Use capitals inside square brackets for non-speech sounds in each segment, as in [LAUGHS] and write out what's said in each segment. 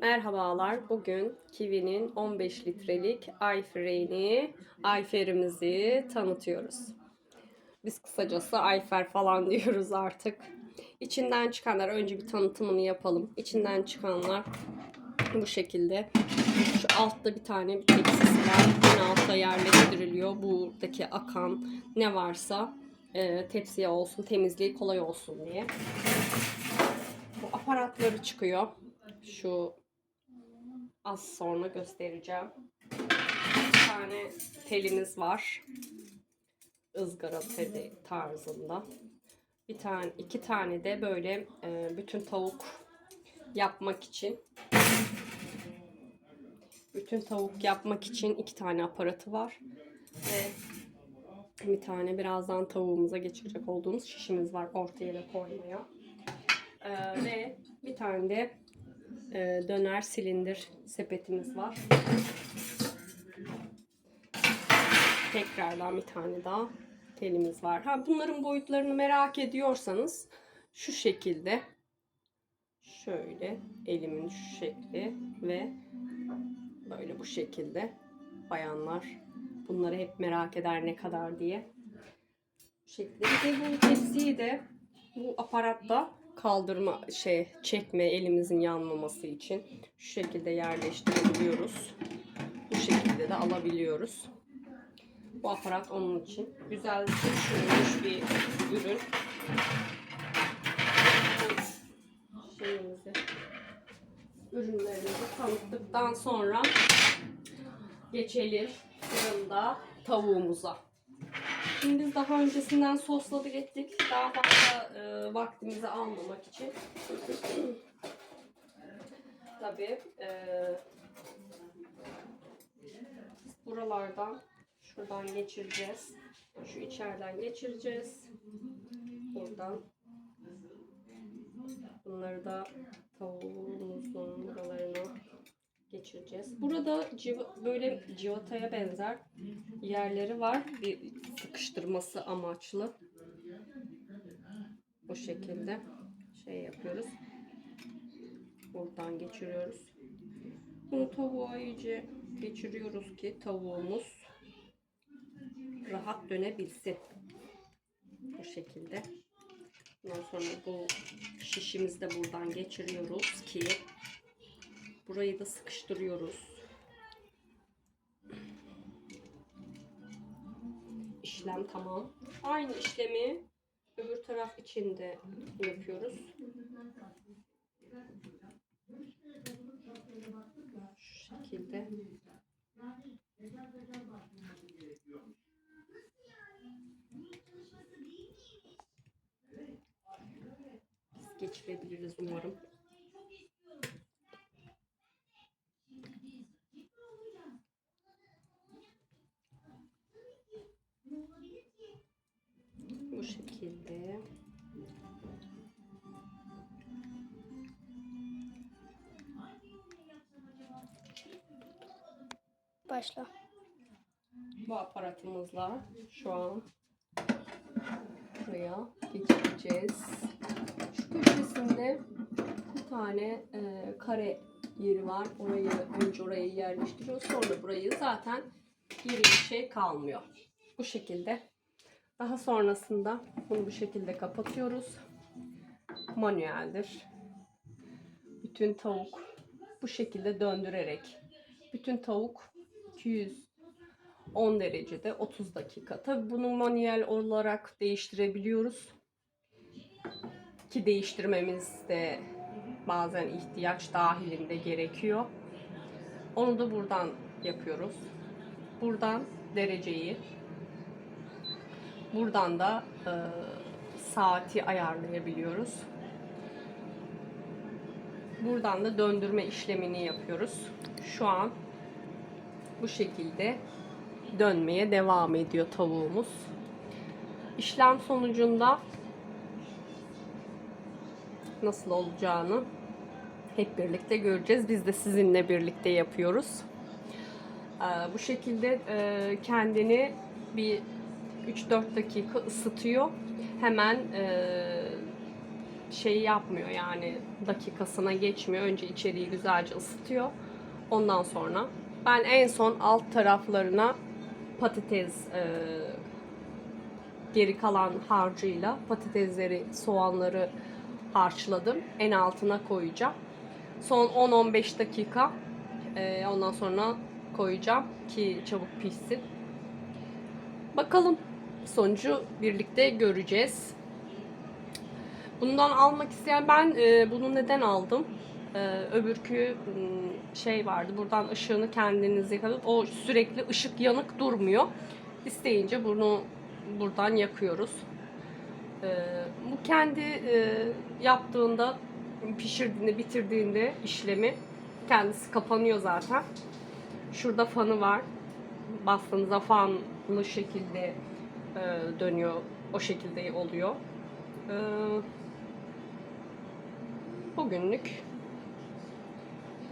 Merhabalar. Bugün Kiwi'nin 15 litrelik Ayfer'ini, Ayfer'imizi tanıtıyoruz. Biz kısacası Ayfer falan [LAUGHS] diyoruz artık. İçinden çıkanlar önce bir tanıtımını yapalım. İçinden çıkanlar bu şekilde. Şu altta bir tane bir tepsisi var. En altta yerleştiriliyor. Buradaki akan ne varsa e, tepsiye olsun, temizliği kolay olsun diye. Bu aparatları çıkıyor. Şu az sonra göstereceğim. Bir tane telimiz var. ızgara teli tarzında. Bir tane, iki tane de böyle e, bütün tavuk yapmak için bütün tavuk yapmak için iki tane aparatı var. Ve bir tane birazdan tavuğumuza geçirecek olduğumuz şişimiz var ortaya da koymaya. Ee, ve bir tane de e, döner silindir sepetimiz var. Tekrardan bir tane daha telimiz var. Ha, bunların boyutlarını merak ediyorsanız şu şekilde şöyle elimin şu şekli ve böyle bu şekilde bayanlar bunları hep merak eder ne kadar diye. Bu şekilde. Bir de bu tepsiyi de bu aparatta kaldırma şey çekme elimizin yanmaması için şu şekilde yerleştirebiliyoruz. Bu şekilde de alabiliyoruz. Bu aparat onun için. Güzel düşünülmüş bir ürün. Şeyimizi, ürünlerimizi tanıttıktan sonra geçelim fırında tavuğumuza. Şimdi biz daha öncesinden sosladık ettik. Daha fazla e, vaktimizi almamak için. [CLEARS THROAT] Tabii e, buralardan şuradan geçireceğiz. Şu içeriden geçireceğiz. Buradan. Bunları da tavuğumuzun buralarına geçireceğiz. Burada civa- böyle civataya benzer yerleri var. Bir sıkıştırması amaçlı. Bu şekilde şey yapıyoruz. Buradan geçiriyoruz. Bunu tavuğa iyice geçiriyoruz ki tavuğumuz rahat dönebilsin. Bu şekilde. Ondan sonra bu şişimizi de buradan geçiriyoruz ki burayı da sıkıştırıyoruz. İşlem tamam. Aynı işlemi öbür taraf için de yapıyoruz. Şu şekilde. Biz geçirebiliriz umarım. Başla. Bu aparatımızla şu an buraya geçireceğiz. Şu köşesinde bir tane e, kare yeri var. Orayı önce orayı yerleştiriyoruz. Sonra burayı zaten geri bir şey kalmıyor. Bu şekilde. Daha sonrasında bunu bu şekilde kapatıyoruz. Manueldir. Bütün tavuk bu şekilde döndürerek bütün tavuk 210 derecede 30 dakika. Tabi bunu manuel olarak değiştirebiliyoruz. Ki değiştirmemiz de bazen ihtiyaç dahilinde gerekiyor. Onu da buradan yapıyoruz. Buradan dereceyi buradan da e, saati ayarlayabiliyoruz. Buradan da döndürme işlemini yapıyoruz. Şu an bu şekilde dönmeye devam ediyor tavuğumuz. İşlem sonucunda nasıl olacağını hep birlikte göreceğiz. Biz de sizinle birlikte yapıyoruz. Ee, bu şekilde e, kendini bir 3-4 dakika ısıtıyor. Hemen e, şey yapmıyor yani dakikasına geçmiyor. Önce içeriği güzelce ısıtıyor. Ondan sonra ben en son alt taraflarına patates e, geri kalan harcıyla patatesleri, soğanları harçladım. En altına koyacağım. Son 10-15 dakika e, ondan sonra koyacağım ki çabuk pişsin. Bakalım sonucu birlikte göreceğiz. Bundan almak isteyen ben e, bunu neden aldım? E, öbürkü m, şey vardı. Buradan ışığını kendiniz yakalayıp o sürekli ışık yanık durmuyor. İsteyince bunu buradan yakıyoruz. E, bu kendi e, yaptığında pişirdiğinde bitirdiğinde işlemi kendisi kapanıyor zaten. Şurada fanı var. Bastığınızda fanlı şekilde e, dönüyor. O şekilde oluyor. E, bugünlük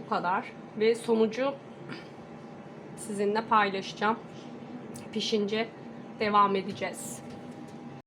kadar. Ve sonucu sizinle paylaşacağım. Pişince devam edeceğiz.